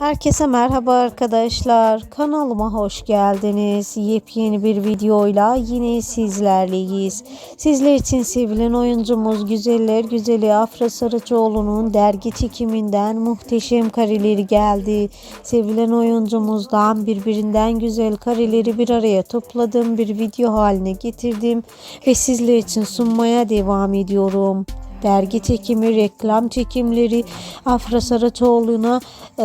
Herkese merhaba arkadaşlar. Kanalıma hoş geldiniz. Yepyeni bir videoyla yine sizlerleyiz. Sizler için sevilen oyuncumuz Güzeller Güzeli Afra Saraçoğlu'nun dergi çekiminden muhteşem kareleri geldi. Sevilen oyuncumuzdan birbirinden güzel kareleri bir araya topladım. Bir video haline getirdim ve sizler için sunmaya devam ediyorum dergi çekimi, reklam çekimleri Afra Saraçoğlu'na e,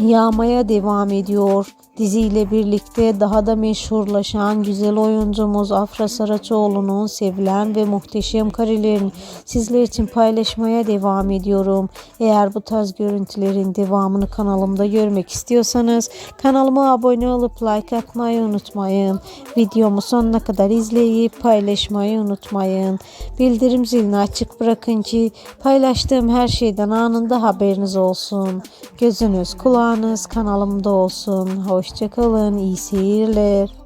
yağmaya devam ediyor. Diziyle birlikte daha da meşhurlaşan güzel oyuncumuz Afra Saraçoğlu'nun sevilen ve muhteşem karelerini sizler için paylaşmaya devam ediyorum. Eğer bu tarz görüntülerin devamını kanalımda görmek istiyorsanız kanalıma abone olup like atmayı unutmayın. Videomu sonuna kadar izleyip paylaşmayı unutmayın. Bildirim zilini açık bırakın ki paylaştığım her şeyden anında haberiniz olsun. Gözünüz kulağınız kanalımda olsun. Hoşçakalın. iyi seyirler.